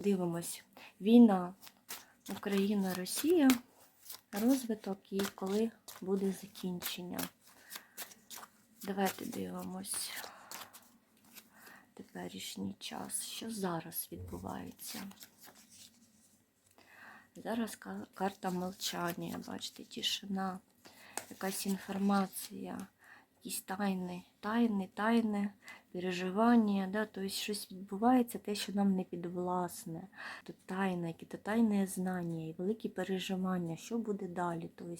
Дивимось. Війна Україна, Росія, розвиток і коли буде закінчення. Давайте дивимось теперішній час. Що зараз відбувається? Зараз карта мовчання, бачите, тишина, якась інформація, якісь тайни, тайни, тайни, переживання, да? тобто щось відбувається, те, що нам не підвласне. Тут тайна, які-то тайне знання і великі переживання, що буде далі. Тобто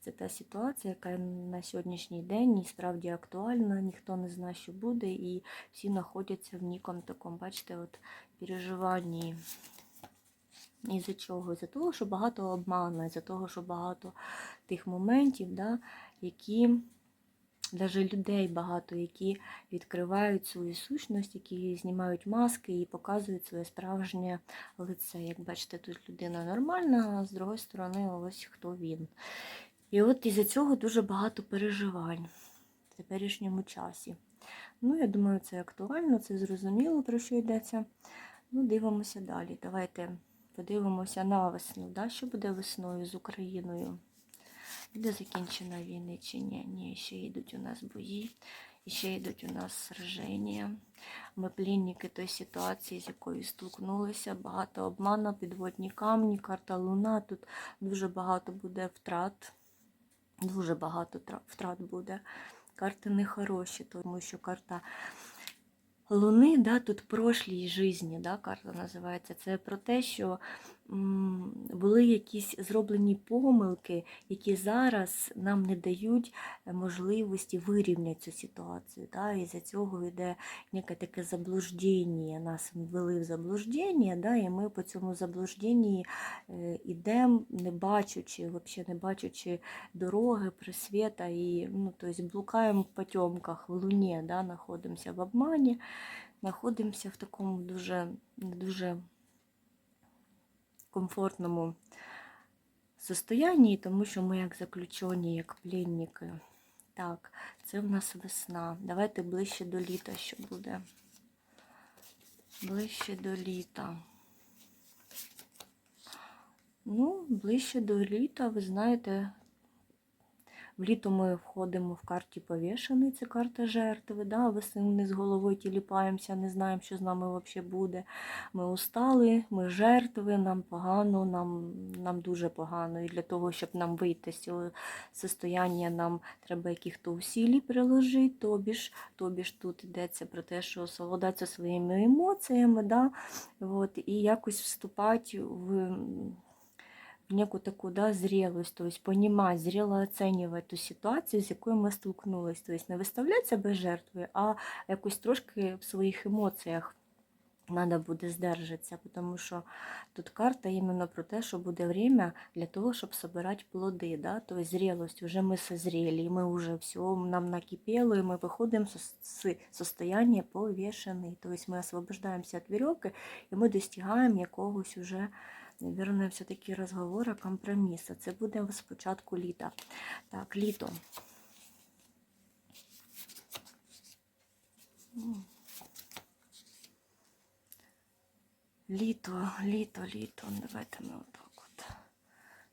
це та ситуація, яка на сьогоднішній день і справді актуальна, ніхто не знає, що буде, і всі знаходяться в нікому такому, бачите, от переживанні. І за чого? За того, що багато обману, за того, що багато тих моментів, да, які навіть людей багато, які відкривають свою сущність, які знімають маски і показують своє справжнє лице. Як бачите, тут людина нормальна, а з другої сторони, ось хто він. І от із-за цього дуже багато переживань в теперішньому часі. Ну, я думаю, це актуально, це зрозуміло, про що йдеться. Ну, дивимося далі. Давайте подивимося на весну. Да? Що буде весною з Україною? Буде закінчена війни чи ні? Ні, ще йдуть у нас бої, ще йдуть у нас сраження. Ми плінники той ситуації, з якою столкнулися. Багато обману, підводні камні, карта Луна. Тут дуже багато буде втрат. Дуже багато втрат буде. Карти нехороші, тому що карта Луни, да, тут прошлій житті, да, карта називається. Це про те, що були якісь зроблені помилки, які зараз нам не дають е, можливості вирівняти цю ситуацію. Да, і за цього йде яке таке заблуждення. Нас ввели в заблуждення, да, і ми по цьому заблужденні йдемо, не бачучи, вообще не бачучи дороги, просвіта, і ну, тобто блукаємо в потемках, в луні, знаходимося в обмані, знаходимося в такому дуже, дуже комфортному состоянні, тому що ми як заключені, як пленники. Так, це в нас весна. Давайте ближче до літа, що буде. Ближче до літа. Ну, ближче до літа, ви знаєте, в літо ми входимо в карті повішений, це карта жертви. Да? Весни з головою тіліпаємося, не знаємо, що з нами взагалі буде. Ми устали, ми жертви, нам погано, нам, нам дуже погано. І для того, щоб нам вийти з цього состояння, нам треба яких-то усілі приложити, тобі ж, тобі ж тут йдеться про те, що совладатися своїми емоціями, да? От, і якось вступати в некую такую, да, зрелость, то есть понимать, зрело оценивать ту ситуацію, з якою ми столкнулись. То есть не виставляти себе жертвою, а якось трошки в своїх емоціях треба буде здержатися, тому що тут карта іменно про те, що буде время для того, щоб собирати плоди, да? тобто зрелость, вже ми созрели, і ми вже все, нам накипело, і ми виходимо з состояння повішений, тобто ми освобождаємося від вірьовки, і ми достигаємо якогось уже Наверное, все-таки розговора компромісу. Це буде спочатку літа. Так, літо. Літо, літо, літо. Давайте ми отак от.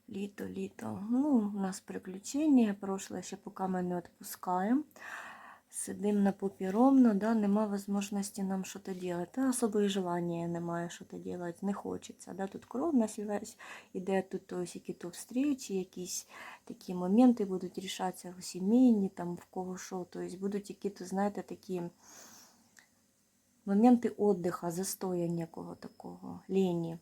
Літо, літо. Ну, у нас приключення. Прошлое ще поки ми не відпускаємо. Сидим на попі ровно, да, нема можливості нам щось робити. Та особо і желання немає щось робити, не хочеться. Да. Тут кров на весь іде, тут ось які то встречі, якісь такі моменти будуть рішатися у сімейні, там в кого що. Тобто будуть які-то, знаєте, такі моменти віддиха, застоя некого такого, лені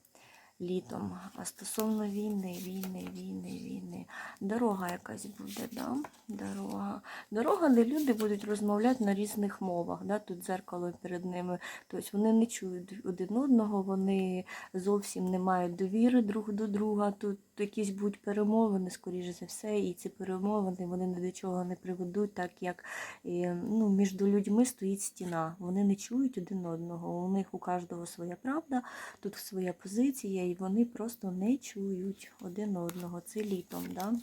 літом. А стосовно війни, війни, війни, війни. Дорога якась буде, да? Дорога. Дорога, де люди будуть розмовляти на різних мовах. Да? Тут дзеркало перед ними. Тобто вони не чують один одного, вони зовсім не мають довіри друг до друга. Тут якісь будуть перемовини, скоріше за все, і ці перемовини вони ні до чого не приведуть, так як е, ну, між людьми стоїть стіна. Вони не чують один одного. У них у кожного своя правда, тут своя позиція, і вони просто не чують один одного. Це літом. Да?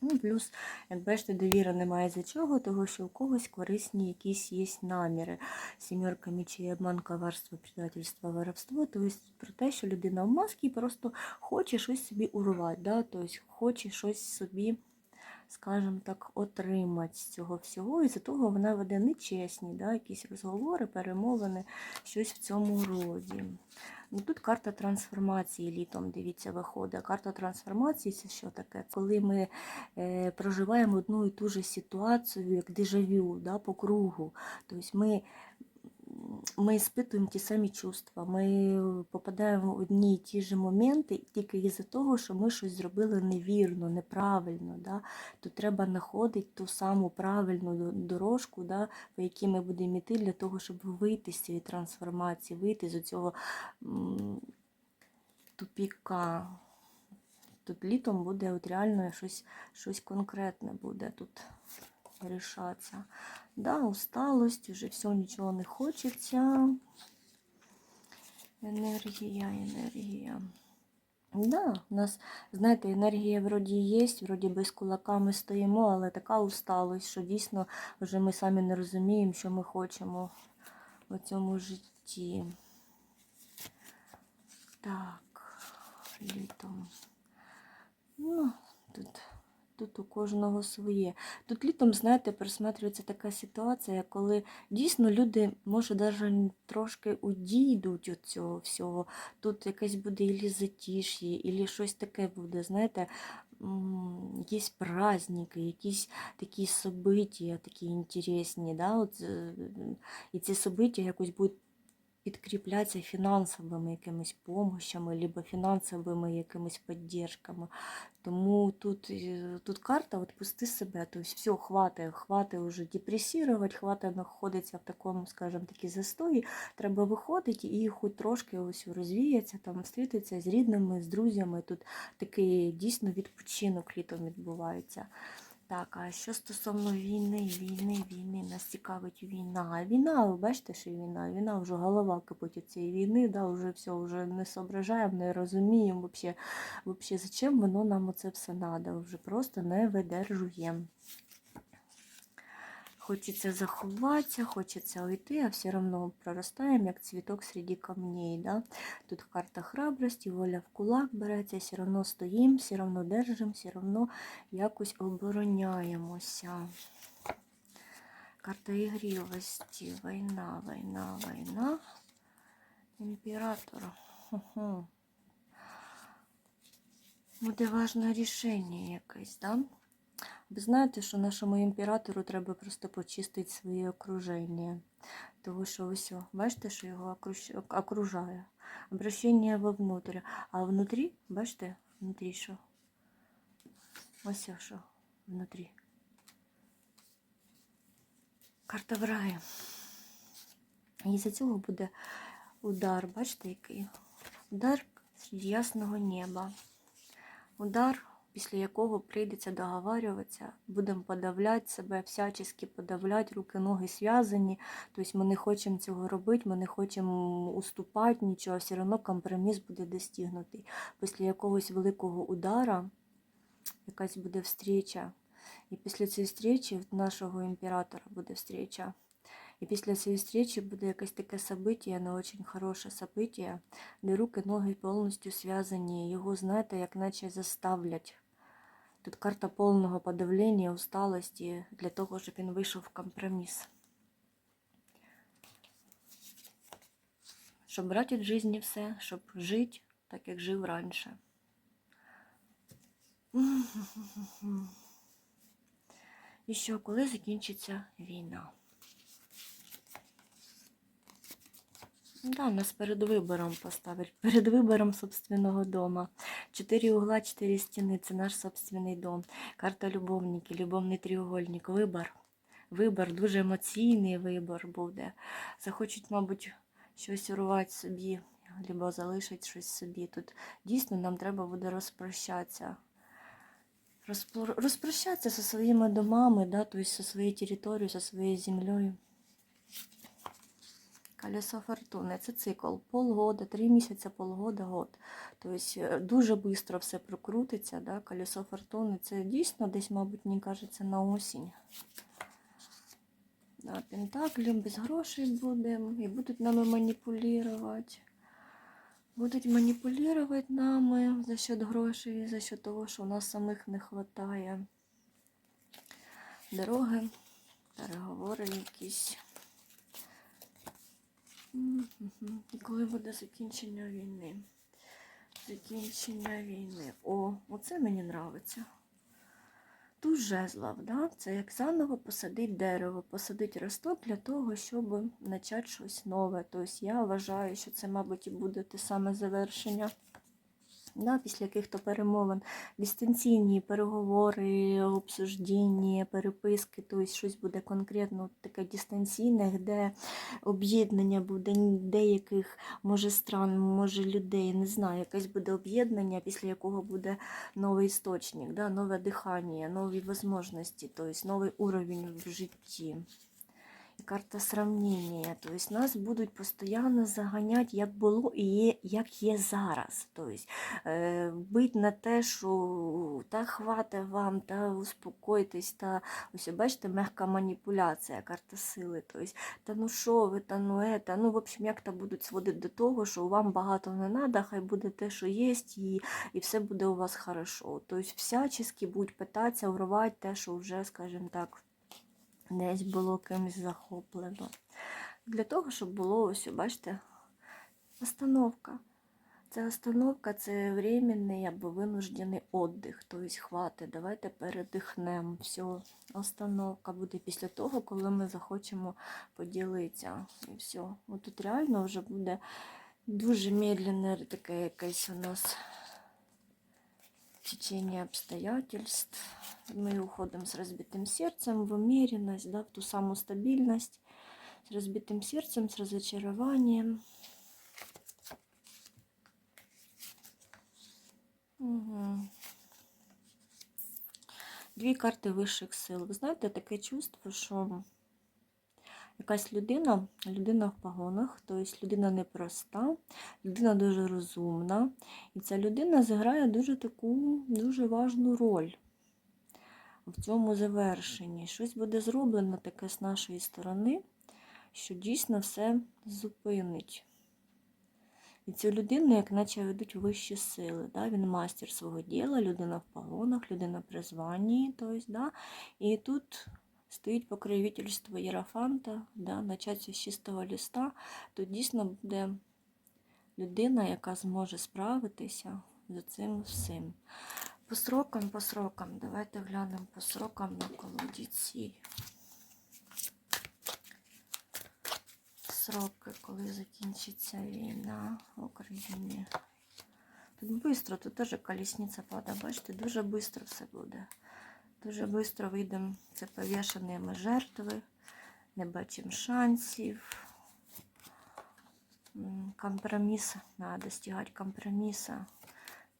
Ну, плюс, як бачите, довіра немає за чого, того що у когось корисні якісь є наміри. Сімерка мічі, обманка, варство, предательство, воровство. Тобто про те, що людина в масці просто хоче щось собі урвати, да? тобто хоче щось собі, скажімо так, отримати з цього всього. І за того вона веде нечесні, да? якісь розговори, перемовини, щось в цьому роді. Ну, Тут карта трансформації літом, дивіться, виходить. Карта трансформації це що таке? Коли ми е, проживаємо одну і ту же ситуацію, як дежавю, да, по кругу. Тобто ми, ми спитуємо ті самі чувства, ми попадаємо в одні і ті ж моменти тільки із-за того, що ми щось зробили невірно, неправильно. Да? То треба знаходити ту саму правильну дорожку, да, по якій ми будемо йти для того, щоб вийти з цієї трансформації, вийти з цього тупіка. Тут літом буде от реально щось, щось конкретне буде тут рішатися. Да, усталость, вже все, нічого не хочеться. Енергія, енергія. Да, у нас, знаєте, енергія вроді є, вроді би з кулаками стоїмо, але така усталость, що дійсно вже ми самі не розуміємо, що ми хочемо в цьому житті. Так, літом. Ну, тут, тут у кожного своє. Тут літом, знаєте, присматрюється така ситуація, коли дійсно люди, може, навіть трошки удійдуть від цього всього. Тут якесь буде ілі затиш'я, ілі щось таке буде, знаєте, якісь праздники, якісь такі события, такі інтересні, да? От, і ці события якось будуть підкріплятися фінансовими якимись помощами, либо фінансовими якимись піддержками. Тому тут, е, тут карта от пусти себе, тобто все, хватає, хватає вже депресувати, хватає знаходитися в такому, скажімо, такі застої. Треба виходити і хоч трошки ось розвіятися, там зустрітися з рідними, з друзями. Тут такий дійсно відпочинок літом відбувається. Так, а що стосовно війни, війни, війни, нас цікавить війна. Війна, ви бачите, що війна? Війна вже голова кипить від цієї війни, да, вже все, вже не соображаємо, не розуміємо, взагалі, взагалі, зачем воно нам оце все треба, вже просто не видержуємо. Хочеться заховатися, хочеться уйти, а все одно проростаємо, як цвіток серед камней. Да? Тут карта храбрості, воля в кулак береться, все одно стоїмо, все одно держимо, все одно якось обороняємося. Карта ігрівості, війна, війна, війна. Імператор. Ху-ху. Буде важне рішення якесь, да? Ви знаєте, що нашому імператору треба просто почистити своє окруження. Тому що ось, бачите, що його окружає. Обращення вовнутрь. А внутрі, бачите, внутрі що? Ось що внутрі. Карта враги. І за цього буде удар, бачите, який? Удар з ясного неба. Удар, після якого прийдеться договарюватися, будемо подавляти себе, всячески подавляти, руки, ноги зв'язані. Тобто ми не хочемо цього робити, ми не хочемо уступати нічого, все одно компроміс буде достигнутий. Після якогось великого удара якась буде встреча. І після цієї зустрічі нашого імператора буде встреча. І після цієї зустрічі буде якесь таке событие, не дуже хороше событие, де руки, ноги повністю зв'язані. Його, знаєте, як наче заставлять. Тут карта повного подавлення, усталості для того, щоб він вийшов в компроміс. Щоб брати від житті все, щоб жити так, як жив раніше. І що, коли закінчиться війна? Да, нас перед вибором поставить. Перед вибором собственного дома. Чотири угла, чотири стіни це наш собственний дом. Карта любовники, любовний треугольник. Вибор. Вибор, дуже емоційний вибор буде. Захочуть, мабуть, щось урвати собі, або залишить щось собі. Тут дійсно нам треба буде розпрощатися. Розпро- Розпрощатися зі своїми домами, да, тобто зі своєю територією, зі своєю землею. Колесо фортуни це цикл полгода, три місяці, полгода, год. Тобто е, дуже швидко все прокрутиться. Да? Колесо фортуни це дійсно десь, мабуть, мені кажеться, на осінь. Да, Пентаклі без грошей будемо і будуть нами маніпулювати. Будуть маніпулювати нами за счет грошей, за счет того, що у нас самих не вистачає. Дороги, переговори якісь. І коли буде закінчення війни? Закінчення війни. О, оце мені подобається. Тут жезлов, да? це як заново посадить дерево, посадить росток для того, щоб почати щось нове. Тобто я вважаю, що це, мабуть, і буде те саме завершення. Да, після яких-то перемовин, дистанційні переговори, обсуждення, переписки, тобто щось буде конкретно таке дистанційне, де об'єднання буде деяких, може, стран, може людей, не знаю, якесь буде об'єднання, після якого буде новий істочник, да, нове дихання, нові можливості, тобто новий уровень в житті. Карта сравнення. Тобто нас будуть постійно заганяти, як було і є, як є зараз. Тобто е, бить на те, що та хвата вам, та успокойтесь, та ось бачите, м'яка маніпуляція, карта сили. Тобто, та ну що ви, та ну ета. Ну, в общем, як то будуть сводити до того, що вам багато не треба, хай буде те, що є, і, і все буде у вас хорошо. Тобто всячески будуть питатися урвати те, що вже, скажімо так, десь було кимось захоплено. Для того, щоб було ось, бачите, остановка. Це остановка, це временний або винуждений віддих. Тобто хватить, давайте передихнемо. Все, остановка буде після того, коли ми захочемо поділитися. І все. От тут реально вже буде дуже медленне таке якесь у нас течение обстоятельств. Мы уходим с разбитым сердцем в умеренность, да, в ту самую стабильность, с разбитым сердцем, с разочарованием. Угу. Дві карти вищих сил. Ви знаєте, таке чувство, що якась людина, людина в погонах, тобто людина непроста, людина дуже розумна. І ця людина зіграє дуже таку дуже важну роль в цьому завершенні. Щось буде зроблено таке з нашої сторони, що дійсно все зупинить. І цю людину, як наче ведуть вищі сили. Да? Він мастер свого діла, людина в погонах, людина при званні. Тобто, да? І тут стоїть покровительство Єрафанта, да? начаться з чистого листа. Тут дійсно буде людина, яка зможе справитися з цим всім. По срокам, по срокам. Давайте глянемо по срокам на колодіці. Сроки, коли закінчиться війна в Україні. Тут швидко, тут теж колісниця падає. Бачите, дуже швидко все буде. Дуже швидко вийдемо. Це повішані ми жертви, не бачимо шансів. Компроміс, треба достигати компромісу.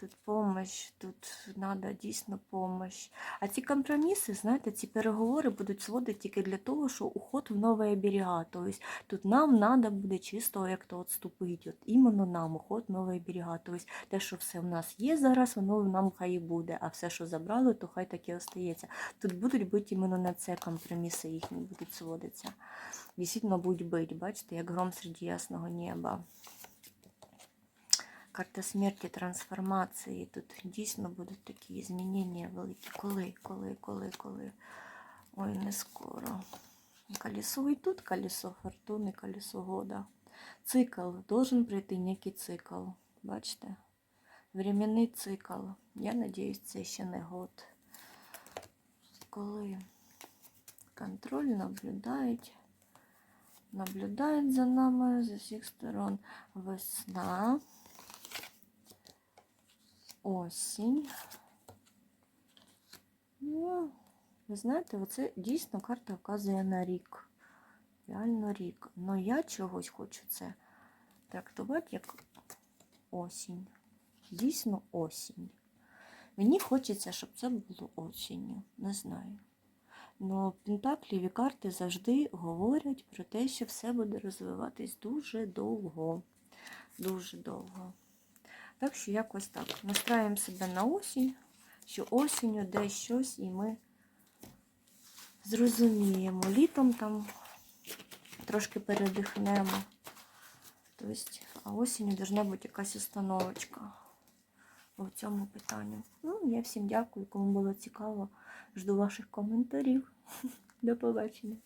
Тут помощь, тут треба дійсно помощь. А ці компроміси, знаєте, ці переговори будуть сводити тільки для того, що уход в нові берега. Тобто тут нам треба буде чисто як то відступити. От іменно нам уход в нові берега. Тобто те, що все в нас є зараз, воно нам хай і буде. А все, що забрали, то хай так і остається. Тут будуть бити іменно на це компроміси їхні будуть сводитися. Дійсно будуть бити, бачите, як гром серед ясного неба. Карта смерті, трансформації. Тут дійсно будуть такі змінення великі. Коли, коли, коли, коли. Ой, не скоро. Колесо і тут колесо фортуни, колесо года. Цикл. Должен прийти некий цикл. Бачите? Временний цикл. Я надіюсь, це ще не год. Коли контроль наблюдають. Наблюдають за нами з усіх сторон. Весна осінь. Ну, ви знаєте, оце дійсно карта вказує на рік. Реально рік. Но я чогось хочу це трактувати як осінь. Дійсно осінь. Мені хочеться, щоб це було осінню. Не знаю. Ну, Пентакліві карти завжди говорять про те, що все буде розвиватись дуже довго. Дуже довго. Так що якось так. Настраюємо себе на осінь, що осінню десь щось і ми зрозуміємо. Літом там трошки передихнемо. Тобто, а осінню должна бути якась установочка у цьому питанні. Ну, я всім дякую, кому було цікаво. Жду ваших коментарів. До побачення.